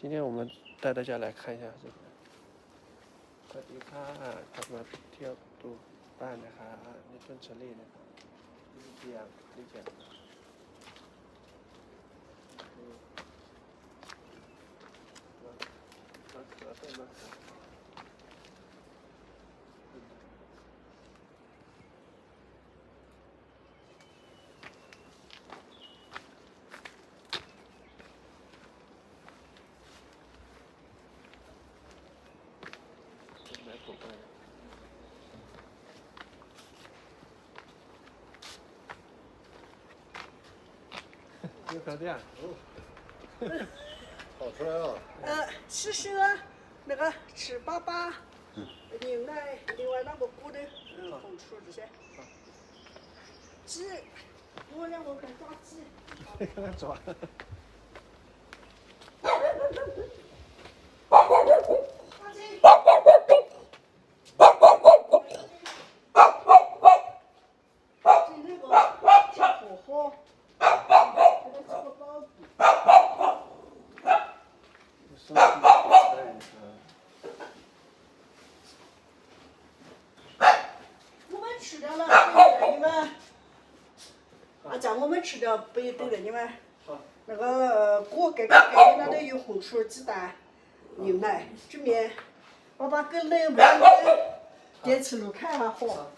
今天我们带大家来看一下这个。萨迪卡他们跳都办的还很成立的。这样这样你看这，哦，炒出来。呃，吃蛇，那个吃粑粑，嗯，另外另外那个骨头，嗯，猪骨这些，鸡，我两个跟抓鸡，抓。你那叫我们吃掉，不也得了。你们那个锅盖盖盖，那里有红薯、鸡蛋、牛奶，这边我把给那买个电磁炉，看下好。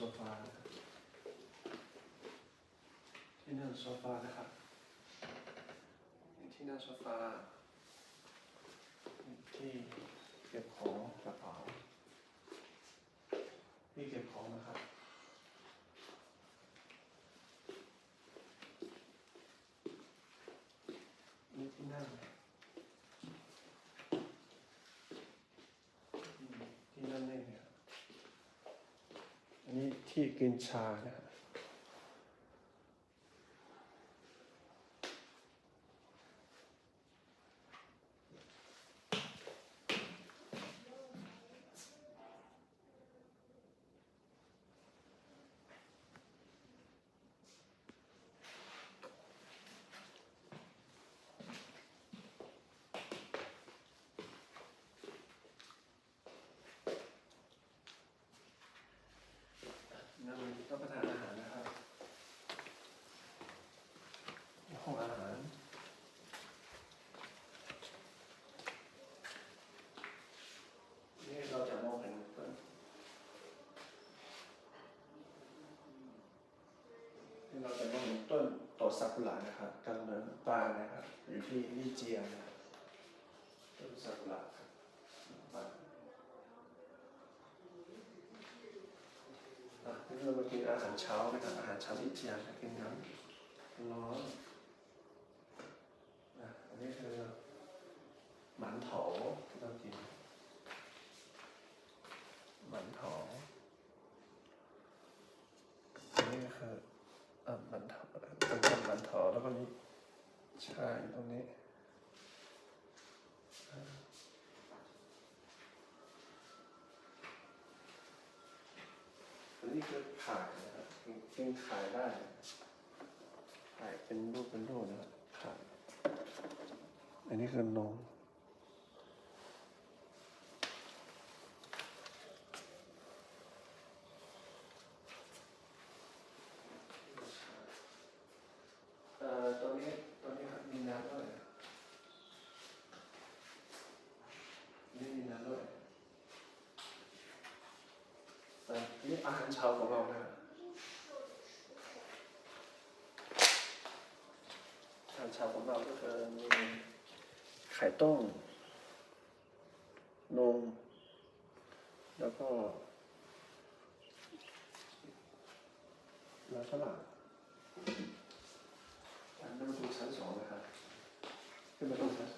โซฟานะครับที่นั่งโซฟานะครับที่นั่งโซฟาที่เก็บของกระเป๋าที่เก็บของนะครับนี่ที่นั่งอืมที่นั่งเล่นเนี่ย อันนี้ที่กินชานะครับนั่งรับประทานอาหารนะครับห้องอาหาร นี่เราจะมองเห็นต้น ที่เราจะมองเห็นต้นโตซากุระนะครับกำเนิดปลานะครับอยู่ที่นี่เจียงนะครับต้นซากุระครับปลาอะนี่เรามากินอาหารเช้านะครับอาหารเช้าลี่เจียงนะกินน้ำร้อนอะอันนี้คือหมันโถที่เรากิน หมันทองอันนี้ก็คือเอ่อหมันทอนต้นหมันทอแล้วก็นี่ชาอยู่ตรงนี้อันนี้คือขายนะครับกินกินขายได้ขายเป็นรูปเป็นรูปนะครับขายอันนี้คือนมเอ่อตอนนี้ตอนนี้ครับมีน้ำด้วยนี่มีน้ำด้วยแต่นี่ อาหารเช้าของเรานะครับอาหารเช้าของเราก็คือมีไข่ต้มนมแล้วก็แล้วฝรั่งอันนั้นมาดูชั้นสองนะครับขึ้นมาดูชั้นสอง